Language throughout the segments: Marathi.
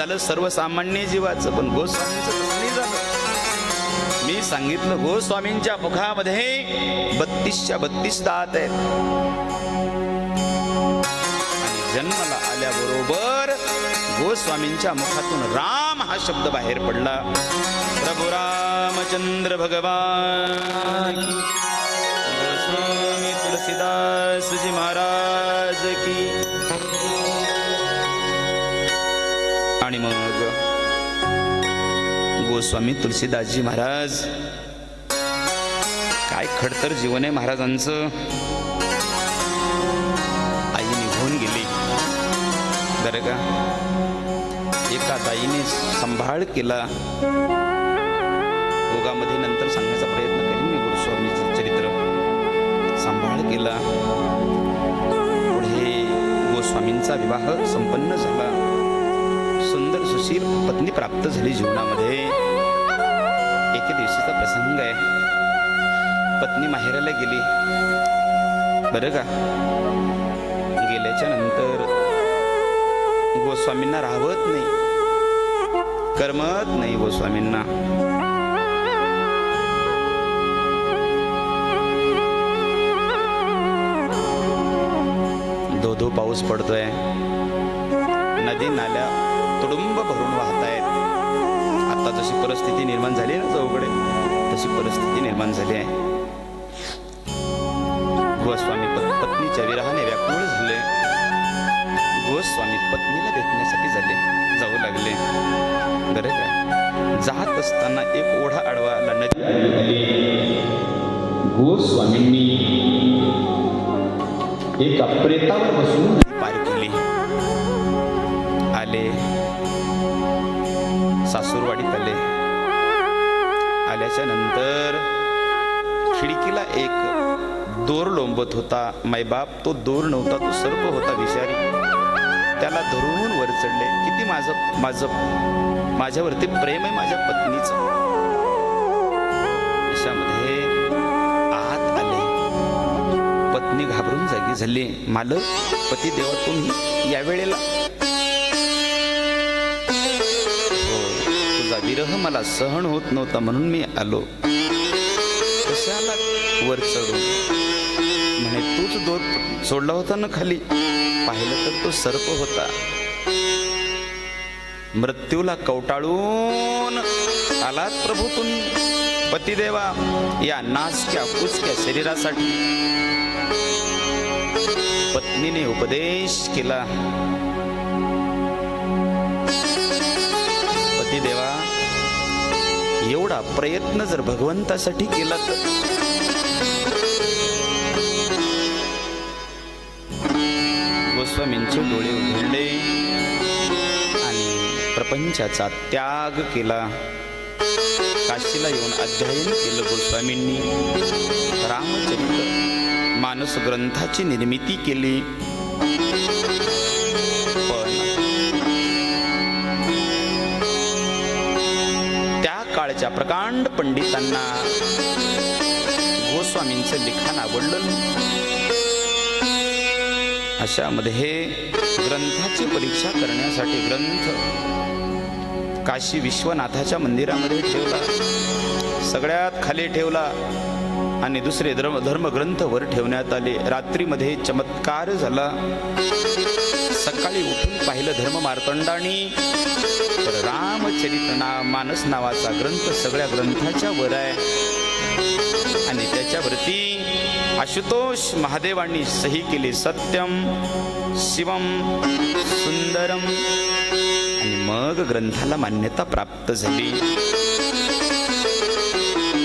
झालं सर्वसामान्य जीवाचं पण गोस्वामींचं तसं नाही झालं. मी सांगितलं गोस्वामींच्या मुखामध्ये बत्तीसच्या बत्तीस दात आहेत. आणि जन्माला आल्याबरोबर गोस्वामींच्या मुखातून राम हा शब्द बाहेर पडला. प्रभू रामचंद्र भगवान गोस्वामी तुलसीदासजी महाराज गोस्वामी तुलसीदासजी महाराज. काय खडतर जीवन आहे महाराजांचं. आई निघून गेली. बरं का? एका ताईने सांभाळ केला. ओगामध्ये नंतर सांगण्याचा प्रयत्न करेन मी गोस्वामीचं चरित्र. सांभाळ केला. पुढे गोस्वामींचा विवाह संपन्न झाला. दिवशी पत्नी प्राप्त झाली जीवनामध्ये. एके दिवशीचा प्रसंग आहे. पत्नी माहेराला गेली. बरं का? गेल्याच्यानंतर गोस्वामींना राहवत नाही. करमत नाही गोस्वामींना. धो धो पाऊस पडतोय. नदी नाल्या तुडुंब भरून वाहत आहेत आता जशी परिस्थिती निर्माण झाली आहे ना चौकडे तशी परिस्थिती निर्माण झाली आहे. गोस्वामी पत्नीच्या विराहाने व्याकुळ झाले. गोस्वामी पत्नीला भेटण्यासाठी झाले जाऊ लागले. बरे काय जात असताना एक ओढा आडवा आला नदी गोस्वामींनी एका प्रेतावर बसून पार केली. आले. सासूरवाडीत आले आल्याच्यानंतर खिडकीला एक दोर लोंबत होता. मायबाप तो दोर नव्हता तो सर्प होता विषारी. त्याला धरून वर चढले. किती माझं माझं माझ्यावरती प्रेम आहे माझ्या पत्नीचं. अशामध्ये आत आले. पत्नी घाबरून जागी झाली. मालक पती देवा तुम्ही या विरह मला सहन होत नव्हता म्हणून मी आलो. कशाला वर चढू? म्हणे तूच दोर सोडला होता ना खाली? पाहिलं तर तो सर्प होता. मृत्यूला कवटाळून आलात प्रभू तुम्ही पतिदेवा या नासक्या कुचक्या शरीरासाठी. पत्नीने उपदेश केला. एवढा प्रयत्न जर भगवंतासाठी केला तर. गोस्वामींचे डोळे उघडले आणि प्रपंचाचा त्याग केला. काशीला येऊन अध्ययन केलं गोस्वामींनी. रामचरित्र मानस ग्रंथाची निर्मिती केली. त्या प्रकांड पंडितांना गोस्वामींचं लिखाण आवडलं अशामध्ये हे ग्रंथाची परीक्षा करण्यासाठी ग्रंथ काशी विश्वनाथाच्या मंदिरामध्ये ठेवला सगळ्यात खाली ठेवला आणि दुसरे धर्म धर्मग्रंथ वर ठेवण्यात आले. रात्रीमध्ये चमत्कार झाला. सकाळी उठून पाहिलं धर्म मार्तंडानी तर रामचरित ना मानस नावाचा ग्रंथ सगळ्या ग्रंथाच्या वर आहे. आणि त्याच्यावरती आशुतोष महादेवांनी सही केली सत्यम शिवम सुंदरम आणि मग ग्रंथाला मान्यता प्राप्त झाली.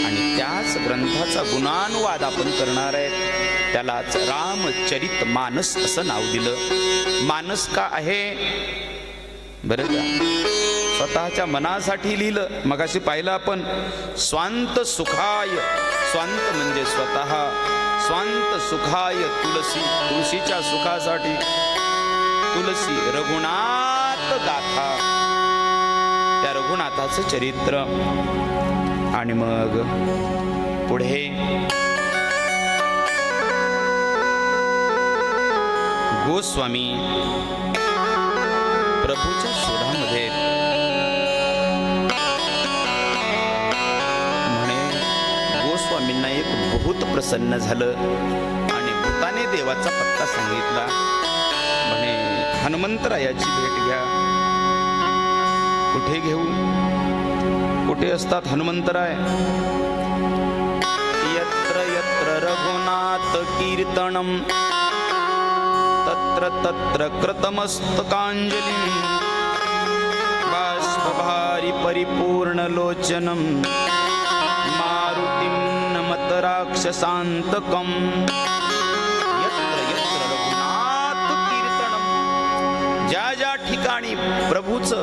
आणि त्याच ग्रंथाचा गुणानुवाद आपण करणार आहे त्यालाच रामचरित मानस असं नाव दिलं. मानस का आहे? बरं का? स्वतःच्या मनासाठी लिहिलं. मगाशी पाहिलं आपण स्वांत सुखाय. स्वांत म्हणजे स्वतः. स्वांत सुखाय तुलसी. तुळशीच्या सुखासाठी तुलसी रघुनाथ गाथा. त्या रघुनाथाचं चरित्र. आणि मग पुढे हो गोस्वामी प्रभूच्या शोधामध्ये. म्हणे गोस्वामींना एक बहुत प्रसन्न झालं आणि भूताने देवाचा पत्ता सांगितला. म्हणे हनुमंतरायाची भेट घ्या. कुठे घेऊ कुठे असतात हनुमंतराय? यत्र यत्र रघुनाथ कीर्तनम तत्र कृतमस्तकाञ्जलि। कृतमस्तकाञ्जलिं बाष्पभारि परिपूर्णलोचनं मारुतिं नमत राक्षसान्तकम् यत्र यत्र रघुनाथ ज्या ज्या ठिकाणी प्रभूचं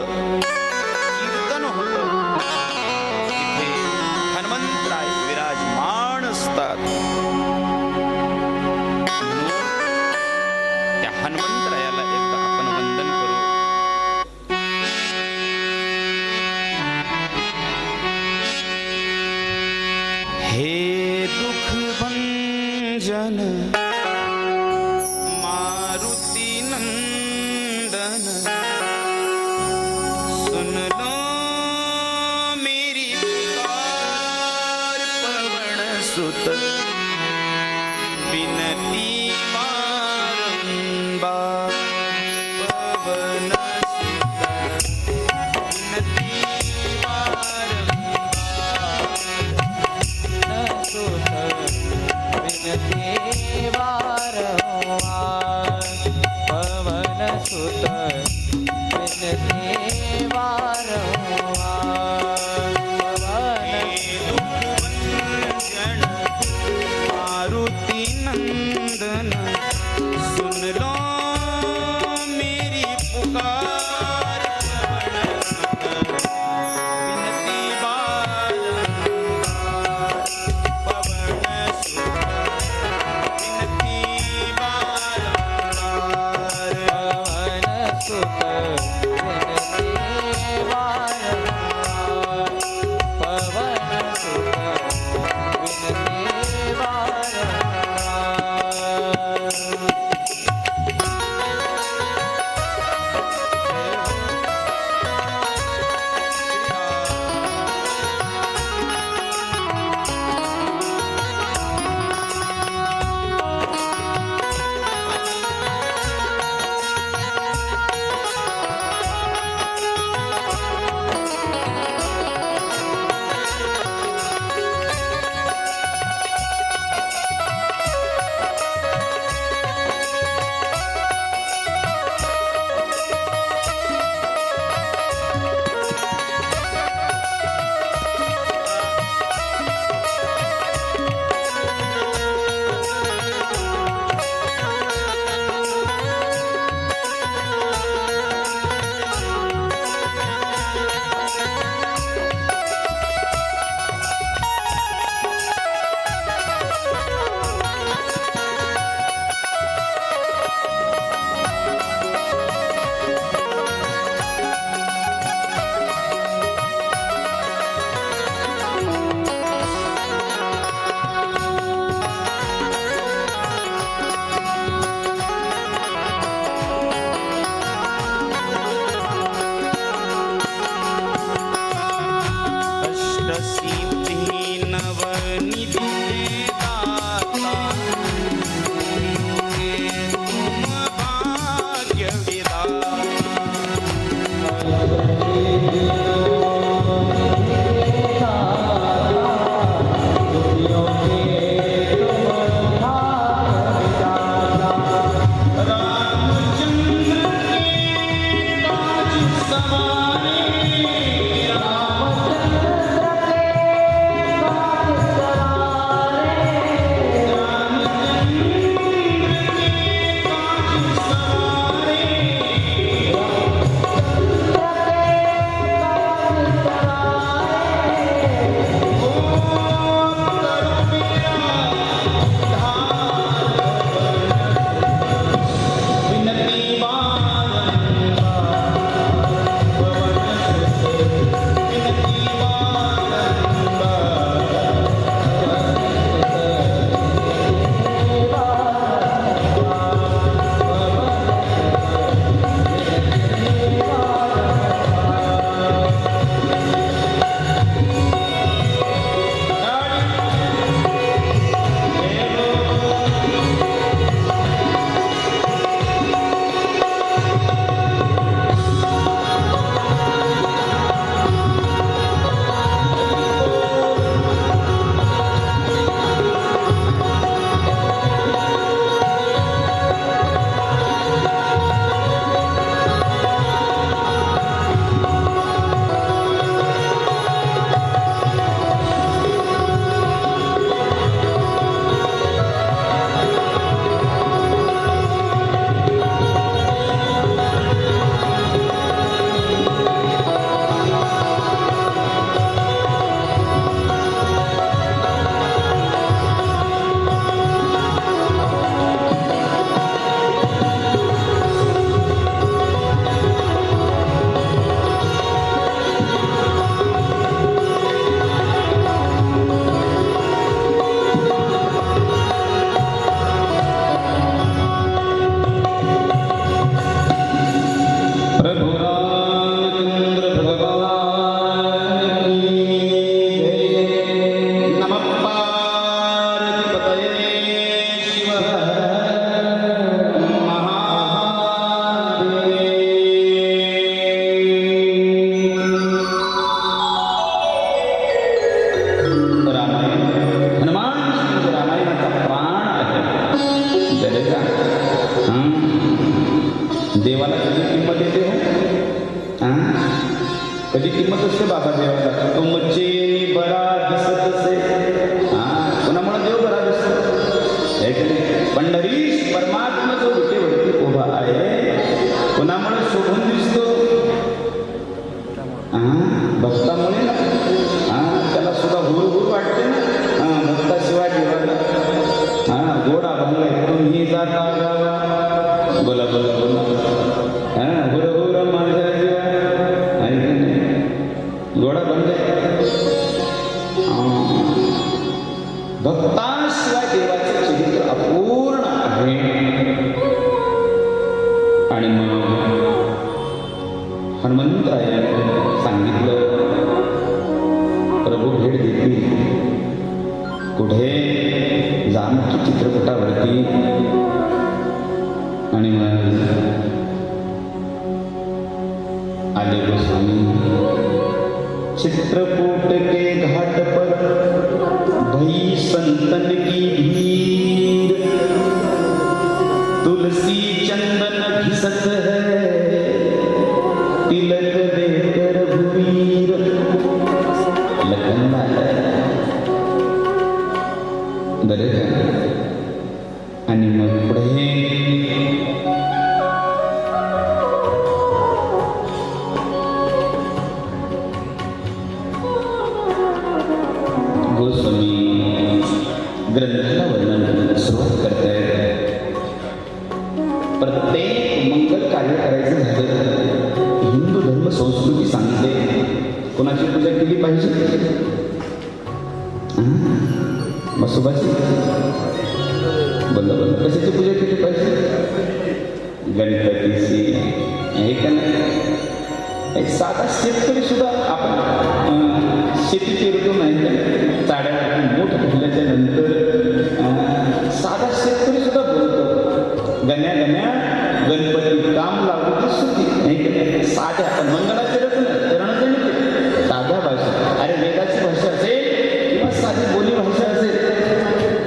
गणपती काम लागू ते सुखी नाही की नाही? साध्या पण मंगळाचे रचना चरणाचे नाही साध्या भाषा. अरे वेगाची भाषा असेल किंवा साधी बोली भाषा असेल.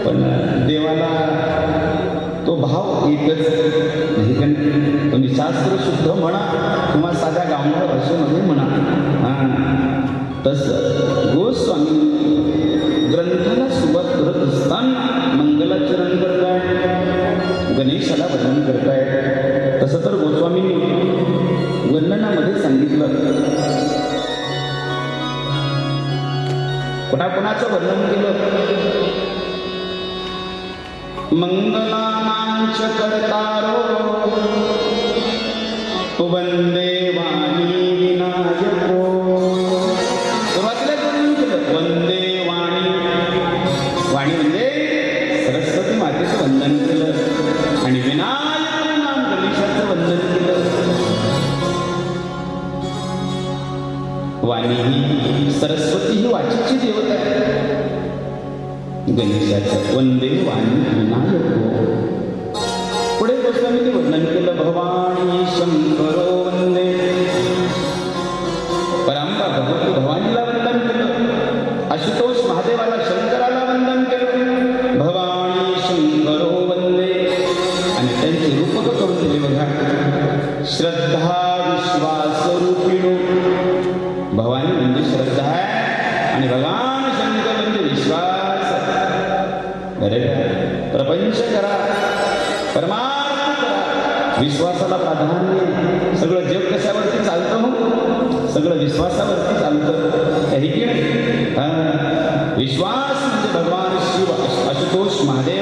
पण देवाला तो भाव एकच. नाही का तुम्ही शास्त्र शुद्ध म्हणा किंवा साध्या गावणाऱ्या भाषेमध्ये म्हणा. तस. तसं मागणी ही सरस्वती ही वाचिकची देवता आहे गणेशाचं वंदे वाणी. વિશ્વાસ ભગવાન શિવ અશુતોષ મહાદેવ.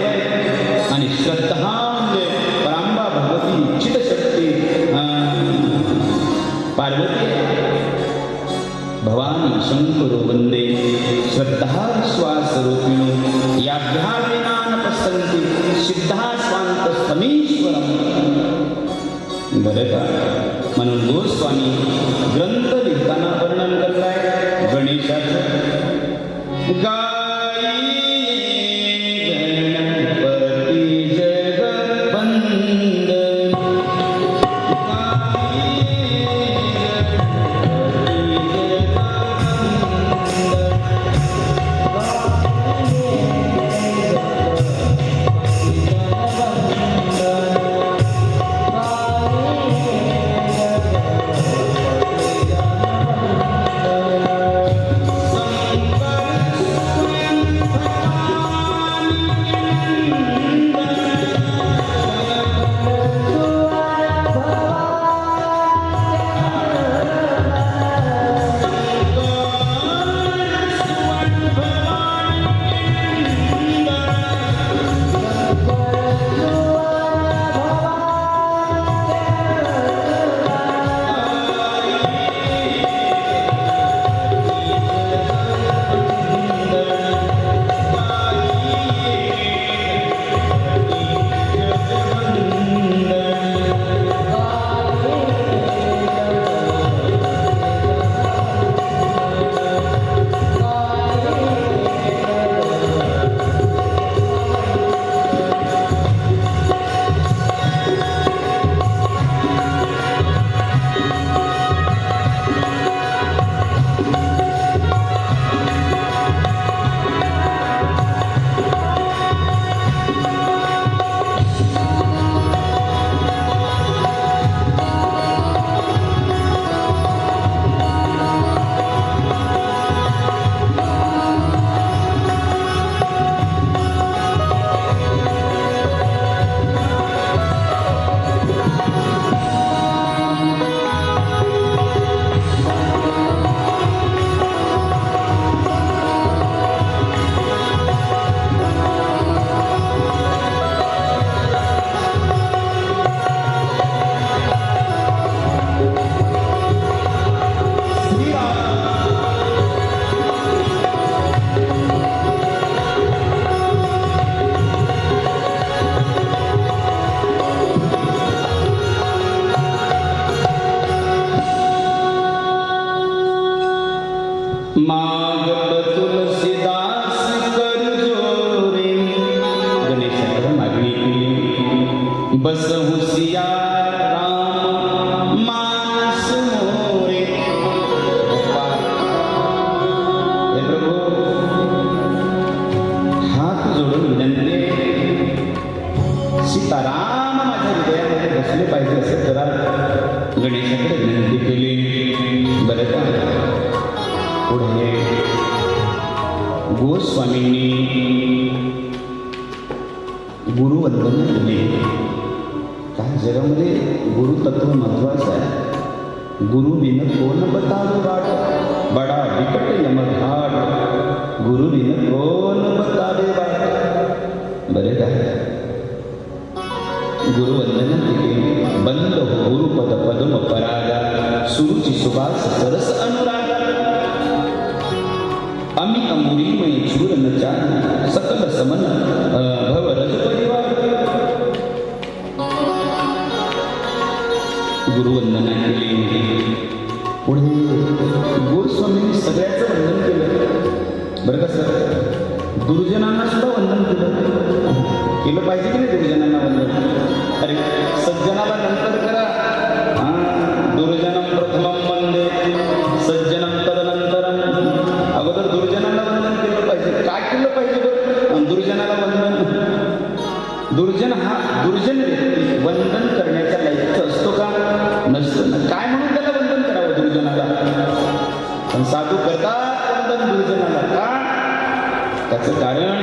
त्याचं कारण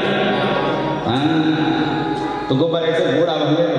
तुकोबारायचं गोड आवडलं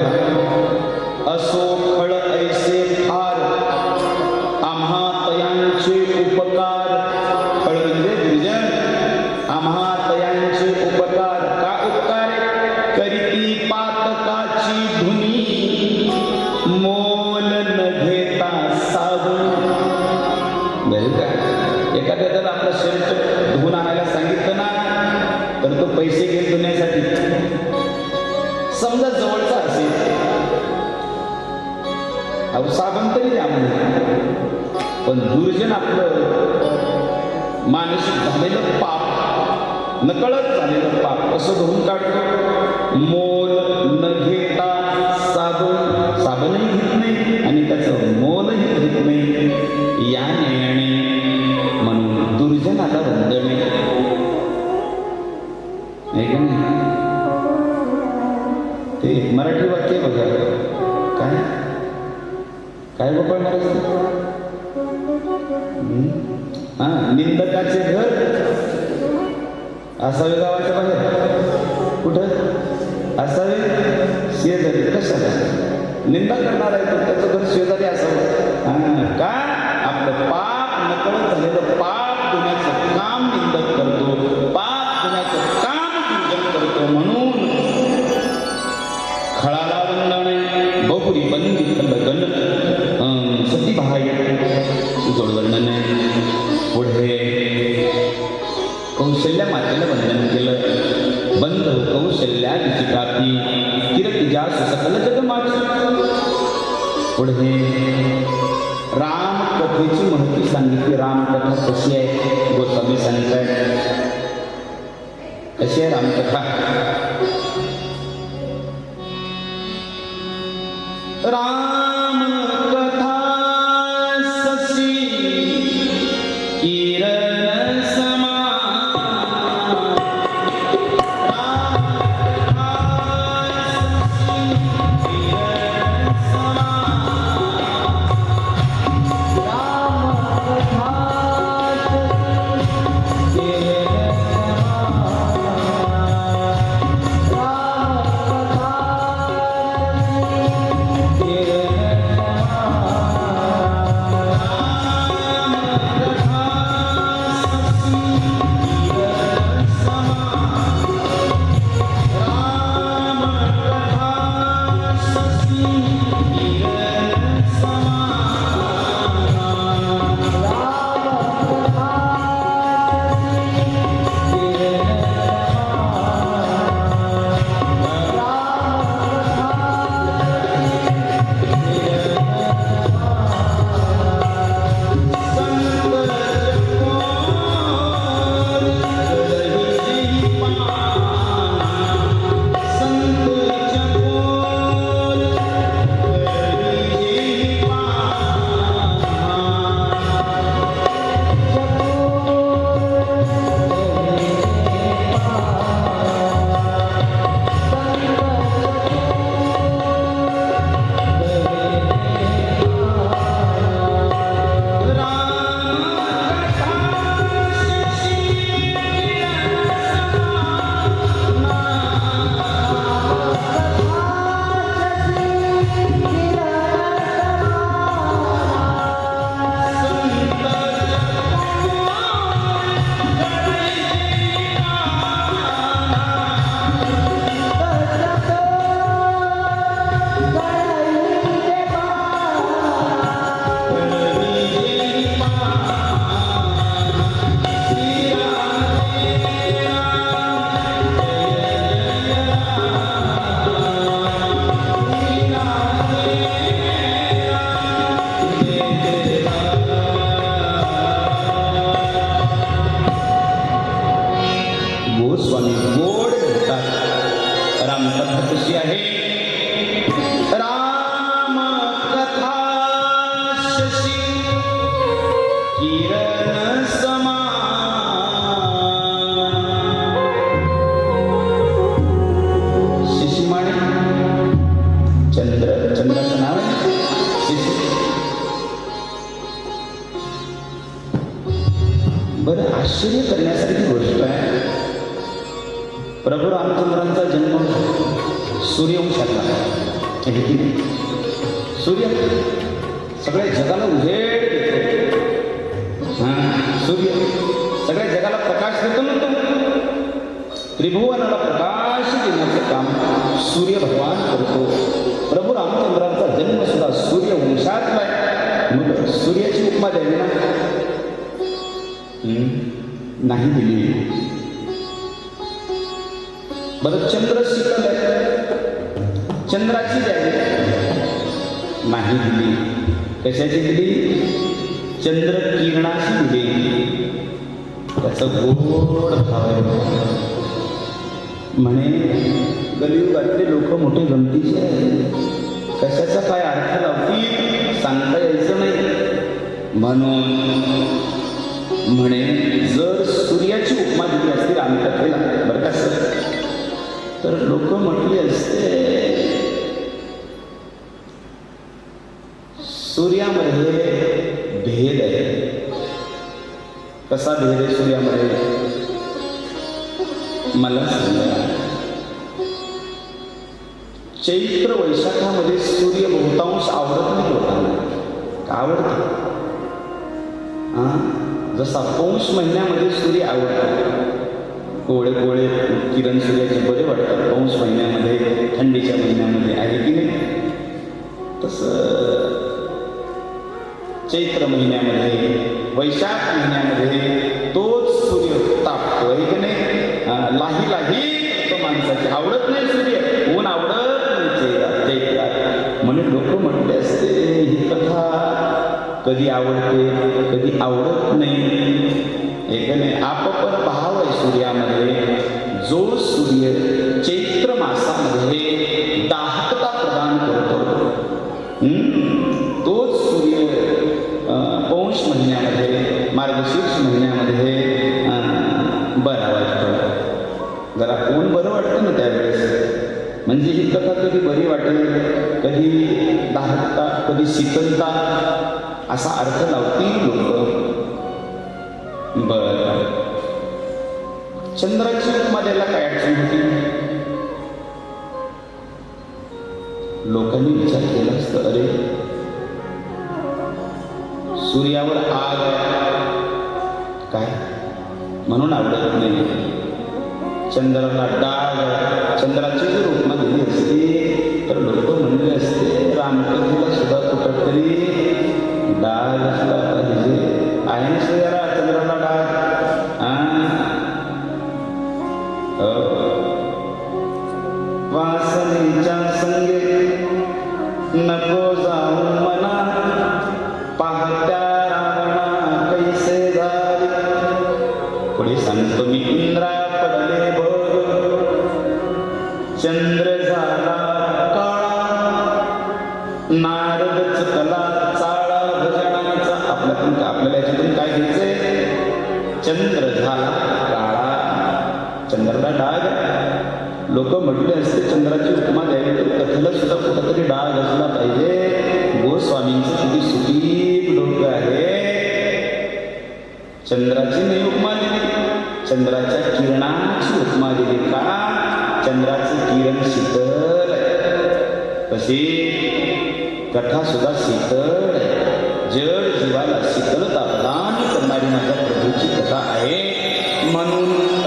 muy कौशल्या मातेला वंदन केलं. बंद हो कौशल्या तिची प्राप्ती. किरत जास सकल जगमाच पुढे राम कथेची माहिती सांगितली. राम कथा कशी आहे? गोस्वामी सांगताय कशी आहे रामकथा राम गोस्वामी गोड म्हणतात रामकथा कशी आहे. राम नाही दिली. बरं चंद्र शिकल चंद्राची द्यावी नाही दिली. कशाची दिली? चंद्र किरणाची दिली. त्याचं गोड भाव आहे. म्हणे गलियुगातले लोक मोठे गमतीचे आहेत. कशाचा काय अर्थ लावतील? सांगता यायचं नाही. म्हणून म्हणे जर सूर्याची उपमा दिली असती रामकथेला बरं का सर? तर लोक म्हटली असते सूर्यामध्ये भेद आहे. कसा भेद आहे सूर्यामध्ये? मला सांगा. चैत्र वैशाखामध्ये सूर्य बहुतांश आवडत नाही लोकांना. आवडत? हां हा जसा पौष महिन्यामध्ये सूर्य आवडतो. कोवळे कोवळे किरण सूर्याचे बरे वाटतात पौष महिन्यामध्ये थंडीच्या महिन्यामध्ये आहे की नाही? तसं चैत्र महिन्यामध्ये वैशाख महिन्यामध्ये तोच सूर्य तापतो आहे की नाही? लाही लाही तो माणसाची आवडत नाही सूर्य. ऊन आवडत कधी आवडते कधी आवडत नाही. एक नाही? आपण पाहावं आहे सूर्यामध्ये. जो सूर्य चैत्र मासामध्ये दाहकता प्रदान करतो. तोच सूर्य पौष महिन्यामध्ये मार्गशीर्ष महिन्यामध्ये बरा वाटतो. जरा कोण बरं वाटतं ना त्यावेळेस? म्हणजे ही कथा कधी बरी वाटेल? कधी दाहकता कधी शीतलता? असा अर्थ लावतील लोक. बर. चंद्राची उपमा काय अडचण होती? लोकांनी विचार केला असत अरे सूर्यावर आग काय? म्हणून आवडत नाही. चंद्राला डाग चंद्राचे रूप पुढे सांगतो मी इंद्रा पडले बघ. चंद्र झाला काळा नारद चुकला चाळा भजनाचा आपल्यातून आपल्याला याच्यातून काय घ्यायचंय? चंद्र झाला काळा. चंद्राला डाग. लोक म्हटले असते चंद्राची उपमा द्यावी तर कथेला सुद्धा कुठंतरी डाग असला पाहिजे. गोस्वामींचं किती सुदीप लोक आहे चंद्राची नाही उपमा चंद्राच्या किरणाची उपमा दिली. का? चंद्राचे किरण शीतळ तशी कथा सुद्धा शीतळ जड जीवाला शीतळ तापदान करणारी माझ्या प्रभूची कथा आहे. म्हणून